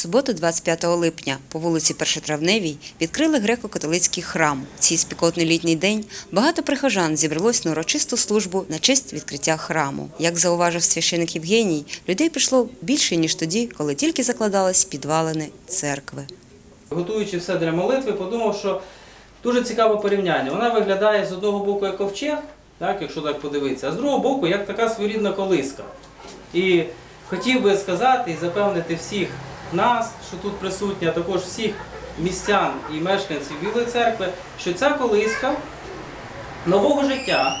суботу, 25 липня, по вулиці Першотравневій відкрили греко-католицький храм. В цей спекотний літній день багато прихожан зібралось на урочисту службу на честь відкриття храму. Як зауважив священик Євгеній, людей прийшло більше ніж тоді, коли тільки закладались підвалини церкви. Готуючи все для молитви, подумав, що дуже цікаве порівняння. Вона виглядає з одного боку як ковчег, так, якщо так подивитися, а з другого боку як така своєрідна колиска. І хотів би сказати і запевнити всіх нас, що тут присутні, а також всіх містян і мешканців Білої церкви, що ця колиска нового життя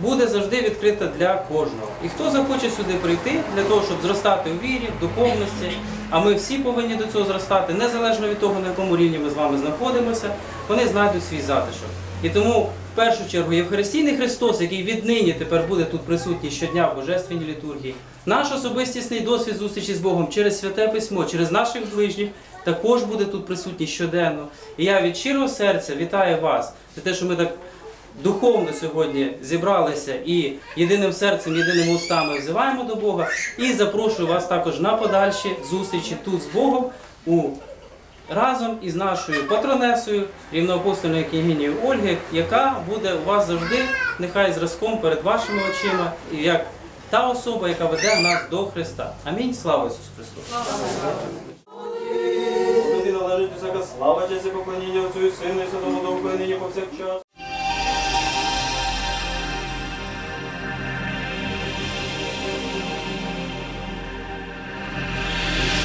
буде завжди відкрита для кожного. І хто захоче сюди прийти для того, щоб зростати у вірі, в духовності, а ми всі повинні до цього зростати, незалежно від того, на якому рівні ми з вами знаходимося, вони знайдуть свій затишок. І тому, в першу чергу, Євхаристійний Христос, який віднині тепер буде тут присутній щодня в Божественній літургії, наш особистісний досвід зустрічі з Богом через святе письмо, через наших ближніх, також буде тут присутній щоденно. І я від щирого серця вітаю вас за те, що ми так духовно сьогодні зібралися і єдиним серцем, єдиними устами взиваємо до Бога. І запрошую вас також на подальші зустрічі тут з Богом у разом із нашою патронесою, рівноапостольною княгинею Ольги, яка буде у вас завжди нехай зразком перед вашими очима, і як та особа, яка веде нас до Христа. Амінь. Слава Ісусу Христу! Слава, честь і поклоніння Отцю і Сину і Святому Духу, нині повсякчас.